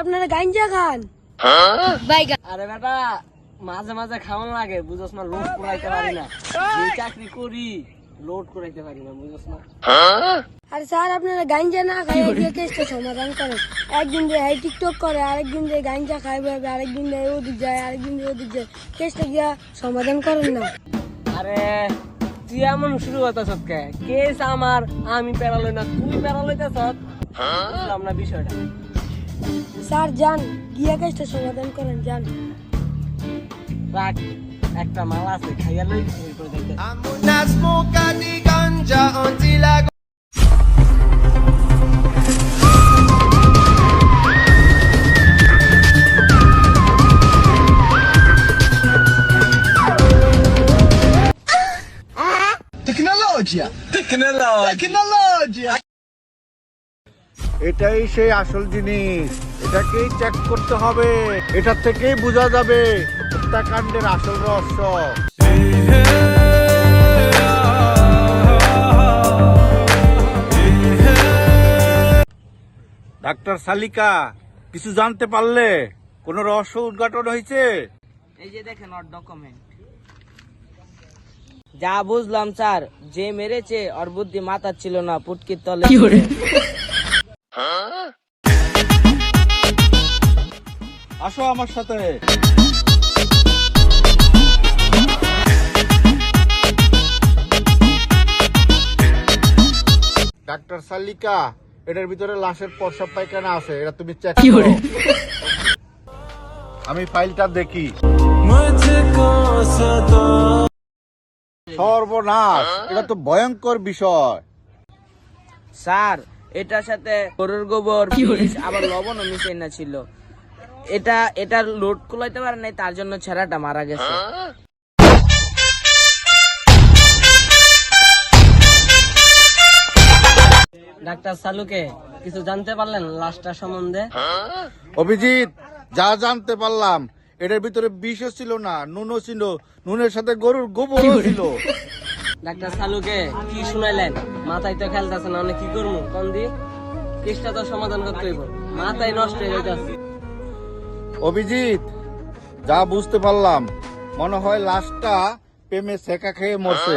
আপনারা গাঞ্জা খান। আরে বেটা মাঝে মাঝে খাওয়ান লাগে বুঝছ না লোড করাইতে পারি না। যে চাকরি করি লোড করাইতে পারি না বুঝছ না। আর স্যার আপনারা গাঞ্জা না খাই দিয়ে কেসটা সমাধান করেন একদিন দিয়ে হাই টিকটক করে আরেকদিন দিয়ে গাঞ্জা খাই ভাবে আরেকদিন দিয়ে ওদিক যায় আরেকদিন দিয়ে ওদিক যায় কেসটা গিয়া সমাধান করেন না। আরে তুই এমন শুরু হতা সৎকে কেস আমার আমি পেরালই না তুই পেরালইতে সৎ বুঝলাম না বিষয়টা। স্যার যান গিয়া কেসটা সমাধান করেন যান রাখ একটা মাল আছে খাইয়া লই করে দেখতে I go. Tecnologia! Tecnologia! Tecnologia! এটাই সেই আসল জিনিস। এটাকেই চেক করতে হবে। এটা থেকেই বোঝা যাবে হত্যাকাণ্ডের আসল রহস্য। ডাক্তার সালিকা কিছু জানতে পারলে কোন রহস্য উদ্ঘাটন হয়েছে? এই যে দেখেন ওর ডকুমেন্ট যা বুঝলাম স্যার যে মেরেছে ওর বুদ্ধি মাথার ছিল না পুটকির তলে আসো আমার সাথে ডাক্তার সালিকা এটার ভিতরে লাশের প্রসাব পায়খানা আছে এটা তুমি চেক করো। আমি ফাইলটা দেখি। সর্বনাশ এটা তো ভয়ঙ্কর বিষয়। স্যার এটার সাথে গরুর গোবর আবার লবণও মিশে না ছিল। এটা এটা লোড কুলাইতে পারে নাই তার জন্য ছেড়াটা মারা গেছে। ডাক্তার সালুকে কিছু জানতে পারলেন লাশটা সম্বন্ধে? অভিজিৎ যা জানতে পারলাম এটার ভিতরে বিষও ছিল না নুনও ছিল নুনের সাথে গরুর গোবরও ছিল। ডাক্তার সালুকে কি শুনাইলেন? মাথায় তো খেলতেছে না অনেক কি করব? কোন দি? কেসটা তো সমাধান করতে হইব। মাথায় নষ্ট হয়ে যাচ্ছে অভিজিৎ যা বুঝতে পারলাম মনে হয় লাশটা প্রেমে সেকা খেয়ে মরছে।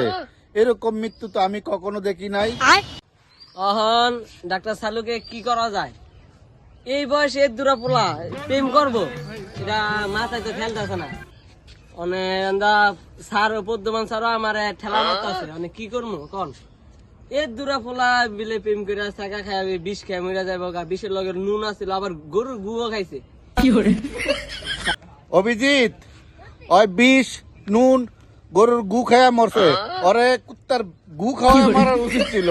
এরকম মৃত্যু তো আমি কখনো দেখি নাই। অহন ডাক্তার সালুকে কি করা যায়? এই বয়সে দূরা পোলা প্রেম করব? এটা মাথায় তো খেলতেছে না। স্যার পদ্মমান স্যারও আমার ঠেলা অনেক কি করব কন? এর দূরা পোলা বিলে প্রেম করে চাকা খাই বিষ খাই মরে যাব গা বিষের লগে নুন আছিল আবার গরুর গুও খাইছে। অভিজিৎ ওই বিষ নুন গরুর গু খায়া মরছে। ওরে কুত্তার গু খাওয়া মারা উচিত ছিল।